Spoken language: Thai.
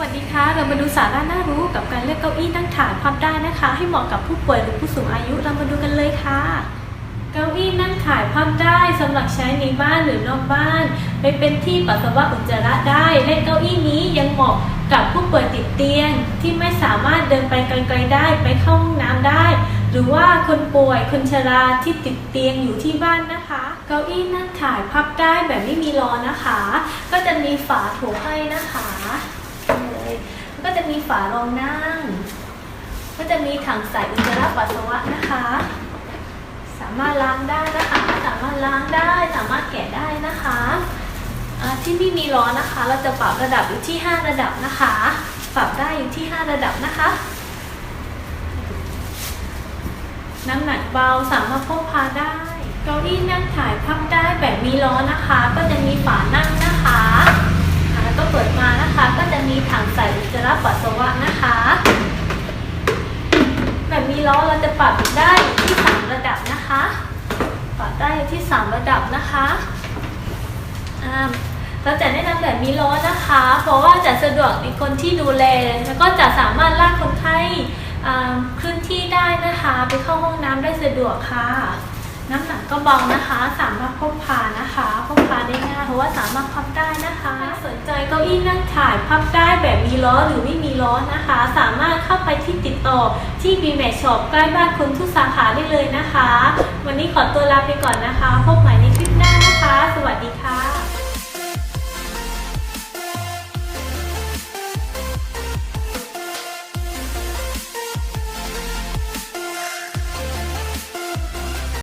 วัสดีค่ะ เรามาดูสาระน่ารู้กับการเลือกเก้าอี้นั่งถ่ายพับได้นะคะ ให้เหมาะกับผู้ป่วยหรือผู้สูงอายุเรามาดูกันเลยค่ะ เก้าอี้นั่งถ่ายพับได้สำหรับใช้ในบ้านหรือนอกบ้านไปเป็นที่ปัสสาวะอุจจาระได้และเก้าอี้นี้ยังเหมาะกับผู้ป่วยติดเตียงที่ไม่สามารถเดินไปไกลๆได้ไปเข้าห้องน้ำได้ หรือว่าคนป่วยคนชราที่ติดเตียงอยู่ที่บ้านนะคะ เก้าอี้นั่งถ่ายพับได้แบบไม่มีล้อนะคะ ก็จะมีฝาโถให้นะคะ ก็จะมีฝารองนั่ง ก็จะมีถังใส่อุจจาระปัสสาวะนะคะ สามารถล้างได้นะคะ สามารถล้างได้ สามารถแกะได้นะคะที่ไม่มีล้อนะคะ เราจะปรับระดับอยู่ที่ 5 ระดับนะคะ ปรับได้อยู่ที่ 5 ระดับนะคะ น้ำหนักเบาสามารถพกพาได้ เก้าอี้นั่งถ่ายพับได้แบบมีล้อนะคะ ก็จะมีฝานั่งนะคะอ่าแล้วก็เปิดมานะคะ ก็จะ มีถังใส่อุจจาระปัสสาวะนะคะ แบบมีล้อเราจะปรับได้อยู่ที่3ระดับนะคะ ปรับได้อยู่ที่3ระดับนะคะอ่าเราจะแนะนำแบบมีล้อนะคะ เพราะว่าจะสะดวกในคนที่ดูแล แล้วก็จะสามารถลากคนไข้อ่าเคลื่อนที่ได้นะคะ ไปเข้าห้องน้ำได้สะดวกค่ะ น้ำหนักก็เบานะคะ สามารถพกพานะคะพกพาได้ง่ายเพราะว่าสามารถพับได้นะคะถ้าสนใจเก้าอี้นั่งถ่ายพับได้แบบมีล้อหรือไม่มีล้อนะคะ สามารถเข้าไปที่ติดต่อที่ b m a t Shop ใกล้บ้านคุณทุกสาขาได้เลยนะคะ วันนี้ขอตัวลาไปก่อนนะคะ พบใหม่ในคลิปหน้านะคะ สวัสดีค่ะ